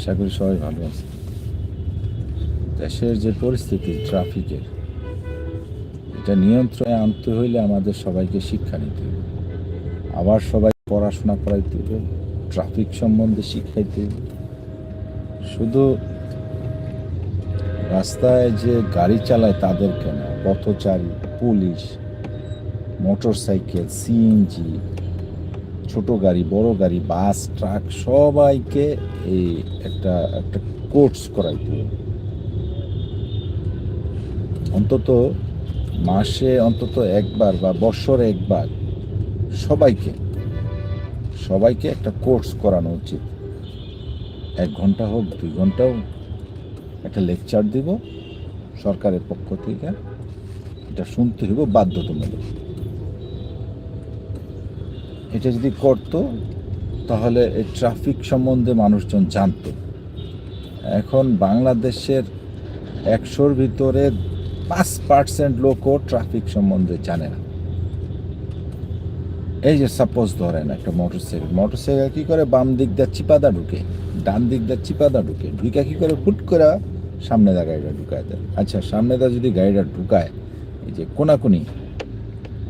আশা করি সবাই ভালো আছে। দেশের যে পরিস্থিতি, ট্রাফিকের, এটা নিয়ন্ত্রণে আনতে হইলে আমাদের সবাইকে শিক্ষা নিতে হবে। আবার সবাই পড়াশোনা করাইতে হবে, ট্রাফিক সম্বন্ধে শিখাইতে হবে। শুধু রাস্তায় যে গাড়ি চালায় তাদেরকে না, পথচারী, পুলিশ মোটর সাইকেল সিএনজি ছোট গাড়ি, বড় গাড়ি, বাস, ট্রাক, সবাইকে এই একটা একটা কোর্স করাইতে অন্তত মাসে অন্তত একবার বা বছরে একবার সবাইকে সবাইকে একটা কোর্স করানো উচিত। এক ঘণ্টা হোক, দুই ঘণ্টা হোক, একটা লেকচার দিব সরকারের পক্ষ থেকে। এটা শুনতে হইব বাধ্যতামূলক। এটা যদি করতো, তাহলে এই ট্রাফিক সম্বন্ধে মানুষজন জানতো। এখন বাংলাদেশের একশোর ভিতরে পাঁচ পার্সেন্ট লোকও ট্রাফিক সম্বন্ধে জানে না। এই যে সাপোজ ধরেন একটা মোটর সাইকেল মোটর সাইকেল কী করে বাম দিক দিয়ে চিপাদা ঢুকে, ডান দিক দিয়ে চিপাদা ঢুকে ঢুকা কী করে হুট করে সামনে দা গাড়িটা ঢুকায় দেয়। আচ্ছা সামনে দা যদি গাড়িটা ঢুকায়, এই যে কোনাকুনি,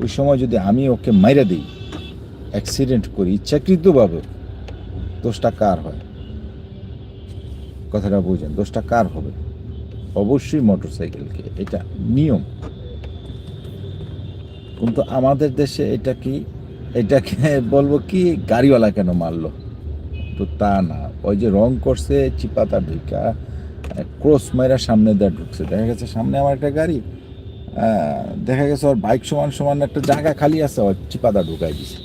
ওই সময় যদি আমি ওকে মাইরা দিই অ্যাক্সিডেন্ট করি, ইচ্ছাকৃতভাবে দোষটা কার হয়? কথাটা বুঝেন, দোষটা কার হবে? অবশ্যই মোটর সাইকেলকে এটা নিয়ম। কিন্তু আমাদের দেশে এটা কি, এটাকে বলব কি, গাড়িওয়ালা কেন মারলো? তো তা না, ওই যে রং করছে চিপাতা ঢুকা ক্রস মাইরা সামনে দিয়ে ঢুকছে। দেখা গেছে সামনে আমার একটা গাড়ি দেখা গেছে ওর বাইক সমান সমান একটা জায়গা খালি আছে, ওর চিপাতা ঢুকাই দিছে।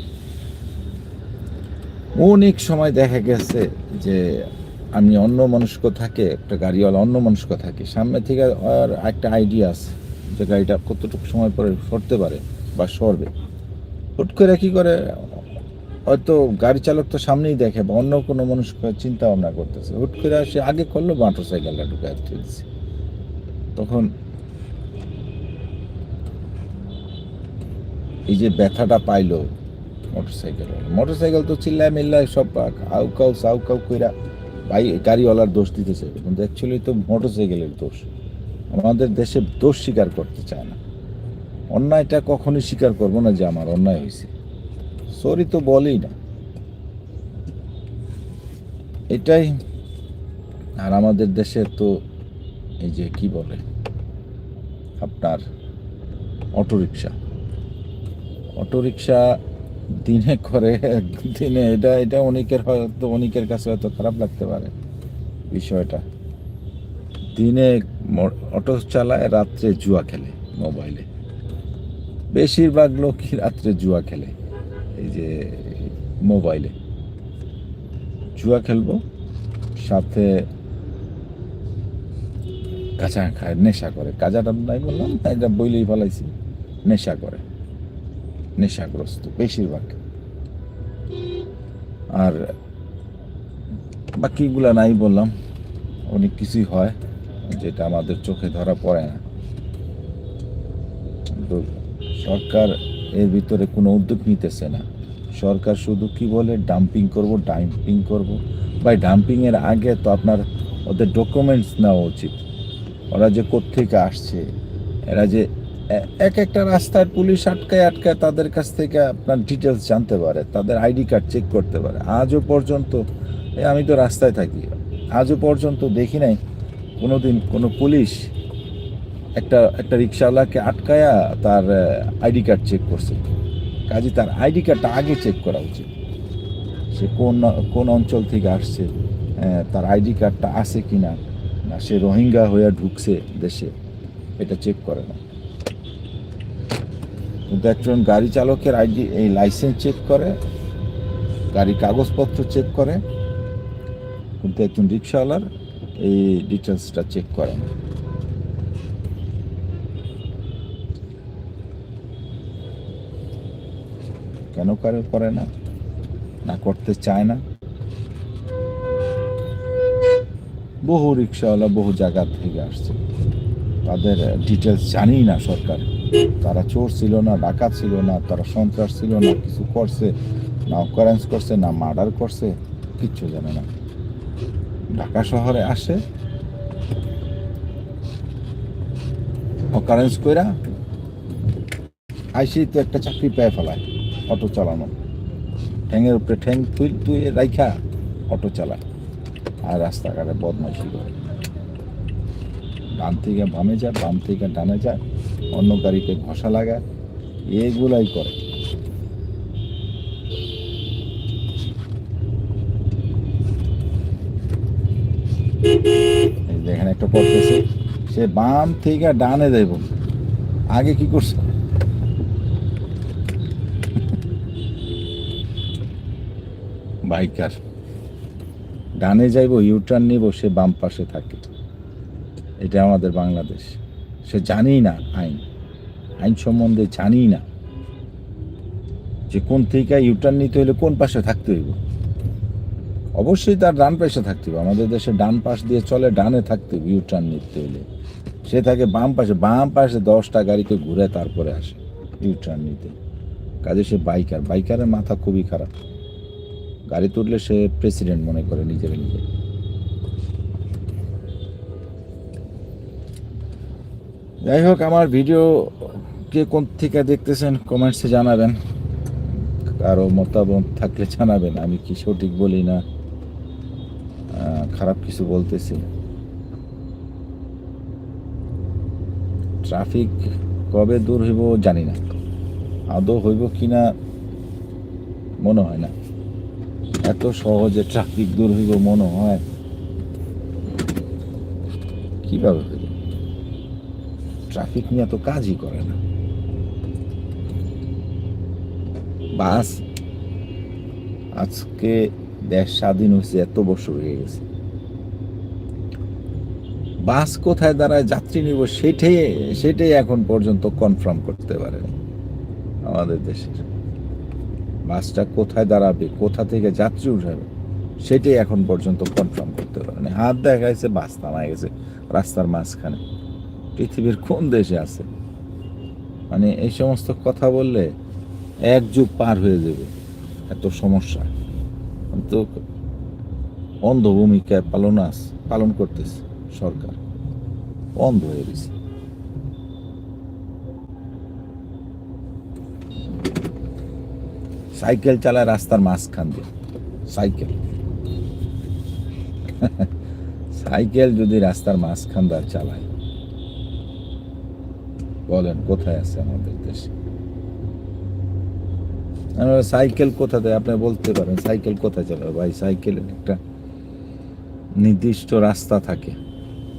অনেক সময় দেখা গেছে যে আমি অন্য মনস্ক থাকে, একটা গাড়িওয়ালা অন্য মনস্ক থাকে, সামনে থেকে আর একটা আইডিয়া আছে যে গাড়িটা কতটুকু সময় পরে সরতে পারে বা সরবে। হুট করে কী করে, হয়তো গাড়ি চালক তো সামনেই দেখে বা অন্য কোনো মানুষ চিন্তা ভাবনা করতেছে। হুট করে সে আগে করল মোটর সাইকেলটা ঢুকে দিচ্ছে তখন এই যে ব্যথাটা পাইলো মোটর সাইকেল তো চিল্লায় মিল্লায় সব আউ কাউ, সাউ কাউ কইরা ভাই, গাড়িওয়ালার দোষ দিতেছে। কিন্তু অ্যাকচুয়ালি তো মোটর সাইকেলের দোষ। আমাদের দেশে দোষ স্বীকার করতে চায় না। অন্যায়টা কখনোই স্বীকার করব না যে আমার অন্যায় হয়েছে সরি তো বলেই না। এটাই। আর আমাদের দেশে তো এই যে কি বলে? আপনার অটোরিকশা। অটোরিকশা দিনে করে দিনে, এটা এটা অনেকের হয়তো, অনেকের কাছে হয়তো খারাপ লাগতে পারে বিষয়টা। দিনে অটো চালায় রাত্রে জুয়া খেলে মোবাইলে। বেশিরভাগ লোকই রাত্রে জুয়া খেলে, এই যে মোবাইলে। জুয়া খেলব, সাথে কাঁচা খায়, নেশা করে। কাজাটা নাই বললাম, এটা বইলেই ফেলাইছি, নেশা করে। নেশাগ্রস্ত, বেশিরভাগ। আর বাকিগুলা নাই বললাম, অনেক কিছুই হয়, যেটা আমাদের চোখে ধরা পড়ে না। সরকার এর ভিতরে কোনো উদ্যোগ নিতেছে না। সরকার শুধু কি বলে ডাম্পিং করব ডাম্পিং করব। ভাই ডাম্পিং এর আগে তো আপনার ওদের ডকুমেন্টস নেওয়া উচিত। ওরা যে কোত্থেকে আসছে, এরা যে এক একটা রাস্তায় পুলিশ আটকায় আটকায় তাদের কাছ থেকে আপনার ডিটেলস জানতে পারে, তাদের আইডি কার্ড চেক করতে পারে। আজও পর্যন্ত আমি তো রাস্তায় থাকি, আজও পর্যন্ত দেখি নাই কোনো দিন কোনো পুলিশ একটা একটা রিক্সাওয়ালাকে আটকায়া তার আইডি কার্ড চেক করছে। কাজে তার আইডি কার্ডটা আগে চেক করা উচিত। সে কোন কোন অঞ্চল থেকে আসছে তার আইডি কার্ডটা আছে কি না না সে রোহিঙ্গা হয়ে ঢুকছে দেশে, এটা চেক করে না। কিন্তু একজন গাড়ি চালকের আইডি, এই লাইসেন্স চেক করে গাড়ির কাগজপত্র চেক করে, কিন্তু একজন রিক্সাওয়ালার এই ডিটেলসটা চেক করে না। কেন করে করে না? না করতে চায় না। বহু রিক্সাওয়ালা বহু জায়গা থেকে আসছে। তাদের ডিটেলস জানি না সরকার। তারা চোর ছিল না, ডাকাত ছিল না, তারা সন্ত্রাস ছিল না, কিছু করছে, না অকারেন্স করছে, না মার্ডার করছে, কিচ্ছু জানে না। ঢাকা শহরে আসে অকারেন্স কইরা আইসি তো একটা চাকরি পেয়ে ফেলায়, অটো চালানো। ঠ্যাঙের উপরে ঠ্যাং তুই তুই রাইখা, অটো চালায়। আর রাস্তাঘাটে বদমাইশি করে। ডান থেকে বামে যায়, বাম থেকে ডানে যায়, অন্য গাড়িতে ঘষা লাগায়, এগুলাই করে। এই দেখেন একটা করতেছে সে বাম থেকে ডানে যাইব। আগে কি করছে? বাইকার। ডানে যাইব ইউটার্ন নিব, সে বাম পাশে থাকে। এটা আমাদের বাংলাদেশ। সে জানেই না আইন। আইন সম্বন্ধে জানেই না। যে কোন থেকে ইউটার্ন নিতে হলে কোন পাশে থাকতে হইব? অবশ্যই তার ডান পাশে থাকতে হবে। আমাদের দেশে ডান পাশ দিয়ে চলে, ডানে থাকতে হবে ইউটার্ন নিতে হলে সে থাকে বাম পাশে বাম পাশে দশটা গাড়িকে ঘুরে তারপরে আসে ইউটার্ন নিতে। কাজে সে বাইকার। বাইকারের মাথা খুবই খারাপ। গাড়ি তুললে সে প্রেসিডেন্ট মনে করে নিজের নিজে। যাই হোক, আমার ভিডিও কে কোন থেকে দেখতেছেন কমেন্টসে জানাবেন। কারও মতামত থাকলে জানাবেন, আমি কি সঠিক বলি না? খারাপ কিছু বলতেছি ট্রাফিক কবে দূর হইব জানি না। আদৌ হইব কি না মনে হয় না। এত সহজে ট্রাফিক দূর হইব মনে হয়। কীভাবে হইব? ট্রাফিক নিয়ে তো কাজই করে না। বাস, আজকে দেশ স্বাধীন হয়েছে, এত বছর হয়ে গেছে। বাস কোথায় দাঁড়ায়, যাত্রী নিব, সেটাই সেটাই এখন পর্যন্ত কনফার্ম করতে পারেনি আমাদের দেশের বাসটা কোথায় দাঁড়াবে, কোথা থেকে যাত্রী উঠাবে, সেটাই এখন পর্যন্ত কনফার্ম করতে পারেনি। হাত দেখাইছে, বাস থামায় গেছে, রাস্তার মাঝখানে। পৃথিবীর কোন দেশে আছে? মানে এই সমস্ত কথা বললে এক যুগ পার হয়ে যাবে। এত সমস্যা। তো অন্ধ ভূমিকা পালন আস, পালন করতেছে সরকার। অন্ধ হয়ে গেছে। সাইকেল চালায় রাস্তার মাঝখান দিয়ে। সাইকেল। সাইকেল যদি রাস্তার মাঝখান দিয়ে চালায়। বলেন, কোথায় আছে আমাদের দেশে? আমরা সাইকেল কোথা থেকে আপনি বলতে পারেন, সাইকেল কোথায় চালাবে ভাই সাইকেলের একটা নির্দিষ্ট রাস্তা থাকে,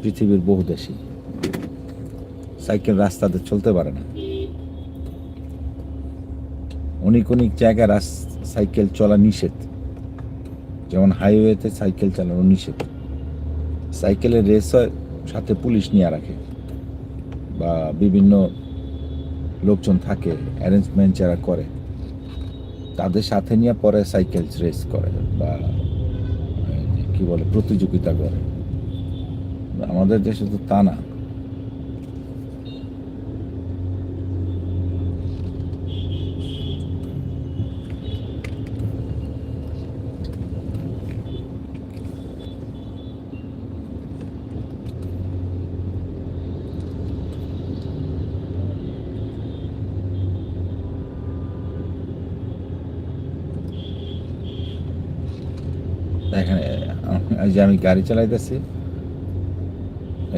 পৃথিবীর বহু দেশে। সাইকেল রাস্তাতে চলতে পারে না। অনেক অনেক জায়গায় সাইকেল চলা নিষেধ। যেমন হাইওয়েতে সাইকেল চালানো নিষেধ। সাইকেলের রেস হয়, সাথে পুলিশ নিয়ে রাখে। বা বিভিন্ন লোকজন থাকে অ্যারেঞ্জমেন্ট যারা করে, তাদের সাথে নিয়ে পরে সাইকেল রেস করে বা, কি বলে, প্রতিযোগিতা করে। আমাদের দেশে তো তা না এখানে এই যে আমি গাড়ি চালাইতেছি,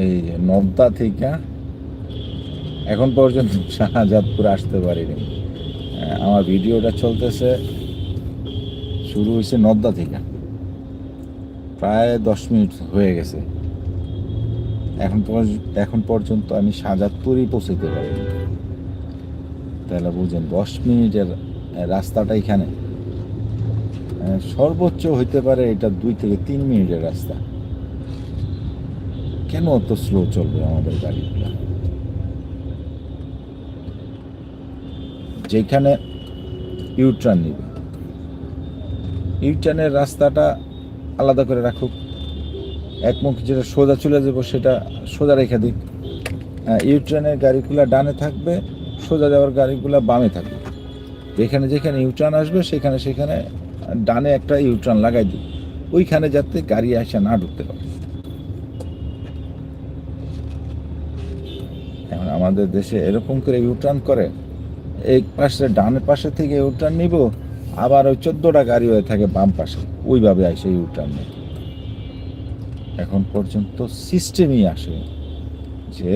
এই নবদা থেকে এখন পর্যন্ত শাহজাদপুর আসতে পারিনি। আমার ভিডিওটা চলতেছে, শুরু হয়েছে নদ্দা থেকে। প্রায় দশ মিনিট হয়ে গেছে। এখন এখন পর্যন্ত আমি শাহজাদপুরই পৌঁছাতে পারিনি। তাহলে বুঝেন, দশ মিনিটের রাস্তাটা এখানে। সর্বোচ্চ হইতে পারে এটা দুই থেকে তিন মিনিটের রাস্তা। কেন অত স্লো চলবে আমাদের গাড়িগুলো? যেখানে ইউটার্ন নিবে। ইউটার্নের রাস্তাটা আলাদা করে রাখুক। একমুখ যেটা সোজা চলে যাব সেটা সোজা রেখে দিক। ইউটার্নের গাড়িগুলো ডানে থাকবে, সোজা যাওয়ার গাড়িগুলো বামে থাকবে। যেখানে যেখানে ইউটার্ন আসবে, সেখানে সেখানে ডানে একটা ইউটার্ন লাগাই দিই। ওইখানে যাতে গাড়ি আসে না ঢুকতে পারে। এখন আমাদের দেশে এরকম করে ইউটার্ন করে, এক পাশে ডানের পাশে থেকে ইউটার্ন নিব, আবার ওই চোদ্দটা গাড়ি হয়ে থাকে বাম পাশে। ওইভাবে আসে ইউটার্ন নেয় এখন পর্যন্ত সিস্টেমই আসে যে